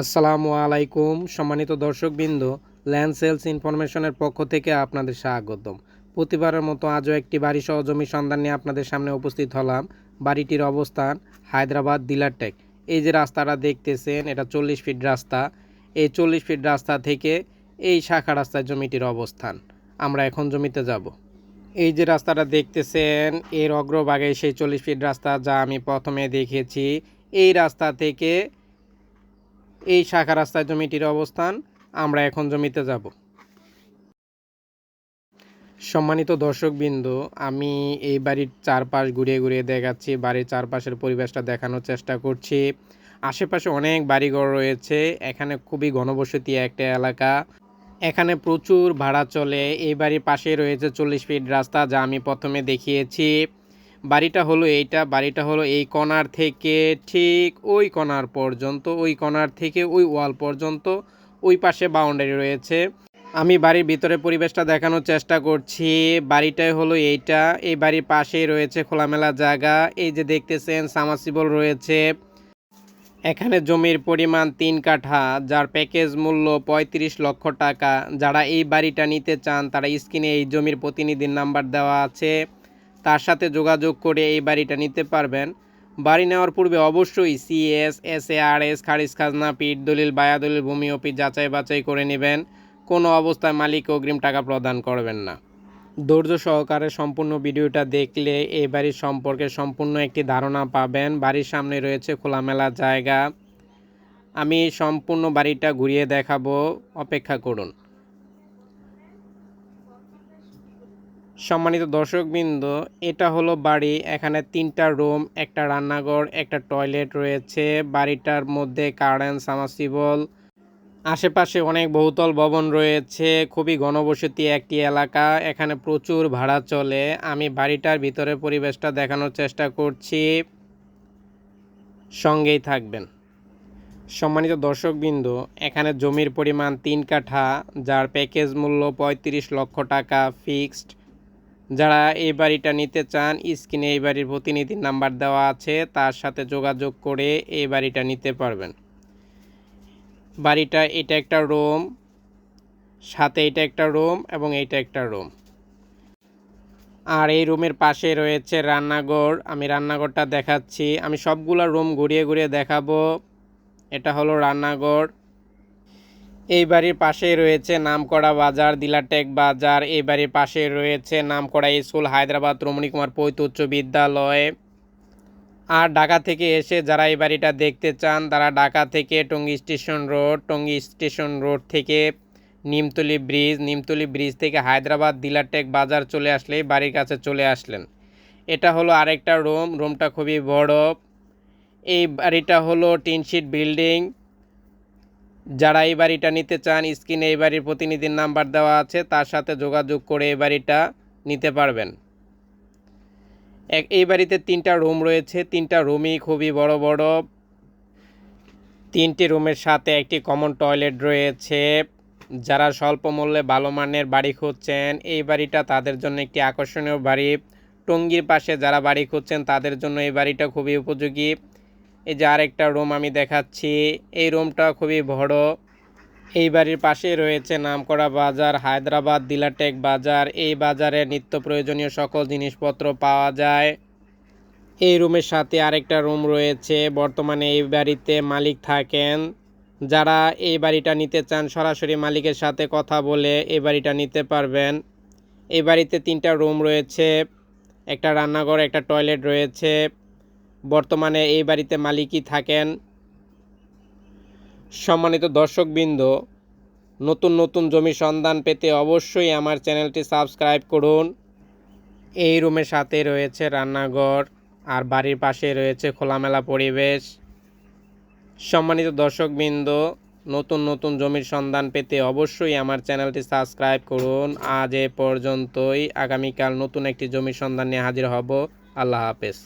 আসসালামু আলাইকুম, সম্মানিত দর্শকবৃন্দ, ল্যান্ড সেলস ইনফরমেশনের পক্ষ থেকে আপনাদের স্বাগতম। প্রতিবারের মতো আজও একটি বাড়ি সহ জমি সন্ধান নিয়ে আপনাদের সামনে উপস্থিত হলাম। বাড়িটির অবস্থান হায়দ্রাবাদ ডিলারটেক এই যে রাস্তাটা দেখতেছেন, এটা চল্লিশ ফিট রাস্তা। এই চল্লিশ ফিট রাস্তা থেকে এই শাখা রাস্তায় জমিটির অবস্থান। আমরা এখন জমিতে যাব। এই যে রাস্তাটা দেখতেছেন, এর অগ্রভাগে সেই চল্লিশ ফিট রাস্তা যা আমি প্রথমে দেখেছি। এই রাস্তা থেকে এই শাখা রাস্তায় জমিটির অবস্থান, আমরা এখন জমিতে যাব। সম্মানিত দর্শকবৃন্দ, আমি এই বাড়ির চারপাশ ঘুরিয়ে ঘুরিয়ে দেখাচ্ছি, বাড়ির চারপাশের পরিবেশটা দেখানোর চেষ্টা করছি। আশেপাশে অনেক বাড়িঘর রয়েছে, এখানে খুবই ঘনবসতি একটা এলাকা। এখানে প্রচুর ভাড়া চলে, এই বাড়ির পাশে রয়েছে চল্লিশ ফিট রাস্তা, যা আমি প্রথমে দেখিয়েছি। বাড়িটা হলো এইটা, বাড়িটা হলো এই কণার থেকে ঠিক ওই কণার পর্যন্ত, ওই কণার থেকে ওই ওয়াল পর্যন্ত, ওই পাশে বাউন্ডারি রয়েছে। আমি বাড়ির ভিতরে পরিবেশটা দেখানোর চেষ্টা করছি। বাড়িটাই হলো এইটা, এই বাড়ির পাশেই রয়েছে খোলামেলা জায়গা। এই যে দেখতেছেন সামাসিবল রয়েছে। এখানে জমির পরিমাণ তিন কাঠা, যার প্যাকেজ মূল্য পঁয়ত্রিশ লক্ষ টাকা। যারা এই বাড়িটা নিতে চান, তারা স্ক্রিনে এই জমির প্রতিনিধির নাম্বার দেওয়া আছে। তার সাথে যোগাযোগ করে এই বাড়িটা নিতে পারবেন। বাড়ি নেওয়ার পূর্বে অবশ্যই CS S A R S খারিজ খাজনা, পিঠ দলিল, বায়া দলিল, ভূমি অফিস যাচাই বাছাই করে নেবেন। কোনো অবস্থায় মালিক অগ্রিম টাকা প্রদান করবেন না। ধৈর্য সহকারে সম্পূর্ণ ভিডিওটা দেখলে এই বাড়ির সম্পর্কে সম্পূর্ণ একটি ধারণা পাবেন। বাড়ির সামনে রয়েছে খোলামেলা জায়গা। আমি সম্পূর্ণ বাড়িটা ঘুরিয়ে দেখাবো। অপেক্ষা করুন। সম্মানিত দর্শকবৃন্দ, এটা হলো বাড়ি। এখানে তিনটা রুম, একটা রান্নাঘর, একটা টয়লেট রয়েছে। বাড়িটার মধ্যে কারেন্ট সামাসিবল আশেপাশে অনেক বহুতল ভবন রয়েছে। খুবই ঘনবসতি একটি এলাকা। এখানে প্রচুর ভাড়া চলে। আমি বাড়িটার ভিতরে পরিবেশটা দেখানোর চেষ্টা করছি। সঙ্গেই থাকবেন। সম্মানিত দর্শকবৃন্দ, এখানে জমির পরিমাণ তিন কাঠা, যার প্যাকেজ মূল্য পঁয়ত্রিশ লক্ষ টাকা ফিক্সড যারা এই বাড়িটা নিতে চান, স্ক্রিনে এই বাড়ির প্রতিনিধির নাম্বার দেওয়া আছে, তার সাথে যোগাযোগ করে এই বাড়িটা নিতে পারবেন। বাড়িটা এটা একটা রুম, সাথে এটা একটা রুম এবং এইটা একটা রুম। আর এই রুমের পাশে রয়েছে রান্নাঘর। আমি রান্নাঘরটা দেখাচ্ছি। আমি সবগুলো রুম ঘুরিয়ে ঘুরিয়ে দেখাবো। এটা হলো রান্নাঘর। এই বাড়ির পাশেই রয়েছে নামকরা বাজার, দিলাটেক বাজার। এই বাড়ির পাশে রয়েছে নামকরা স্কুল, হায়দ্রাবাদ, রমণী কুমার পৈত উচ্চ বিদ্যালয়। আর ঢাকা থেকে এসে যারা এই বাড়িটা দেখতে চান, তারা ঢাকা থেকে Tongi station road, Tongi station road থেকে নিমতলি ব্রিজ নিমতলি ব্রিজ থেকে হায়দ্রাবাদ, দিলাটেক বাজার চলে আসলেই বাড়ির কাছে চলে আসলেন। এটা হলো আরেকটা রুম, রুমটা খুবই বড়। এই বাড়িটা হলো টিনশিট বিল্ডিং। যারা এই বাড়িটা নিতে চান, স্ক্রিনে এই বাড়ির প্রতিনিধির নাম্বার দেওয়া আছে, তার সাথে যোগাযোগ করে এই বাড়িটা নিতে পারবেন। এক, এই বাড়িতে তিনটা রুম রয়েছে, তিনটা রুমই খুবই বড় বড়। তিনটি রুমের সাথে একটি কমন টয়লেট রয়েছে। যারা স্বল্প মূল্যে ভালো মানের বাড়ি খুঁজছেন, এই বাড়িটা তাদের জন্য একটি আকর্ষণীয় বাড়ি। টঙ্গীর পাশে যারা বাড়ি খুঁজছেন, তাদের জন্য এই বাড়িটা খুবই উপযোগী। এই যে আরেকটা রুম আমি দেখাচ্ছি। এই রুমটা খুবই বড়। এই বাড়ির পাশে রয়েছে নামকরা বাজার, হায়দ্রাবাদ, দিলাটেক বাজার। এই বাজারে নিত্য প্রয়োজনীয় সকল জিনিসপত্র পাওয়া যায়। এই রুমের সাথে আরেকটা রুম রয়েছে। বর্তমানে এই বাড়িতে মালিক থাকেন। যারা এই বাড়িটা নিতে চান, সরাসরি মালিকের সাথে কথা বলে এই বাড়িটা নিতে পারবেন। এই বাড়িতে তিনটা রুম রয়েছে। একটা রান্নাঘর, একটা টয়লেট রয়েছে। বর্তমানে এই বাড়িতে মালিকই থাকেন। সম্মানিত দর্শকবৃন্দ, নতুন নতুন জমি সন্ধান পেতে অবশ্যই আমার চ্যানেলটি সাবস্ক্রাইব করুন। এই রুমের সাথে রয়েছে রান্নাঘর, আর বাড়ির পাশে রয়েছে খোলামেলা পরিবেশ। সম্মানিত দর্শকবৃন্দ, নতুন নতুন জমির সন্ধান পেতে অবশ্যই আমার চ্যানেলটি সাবস্ক্রাইব করুন। আজ এ পর্যন্তই। আগামীকাল নতুন একটি জমির সন্ধান নিয়ে হাজির হব। আল্লাহ হাফেজ।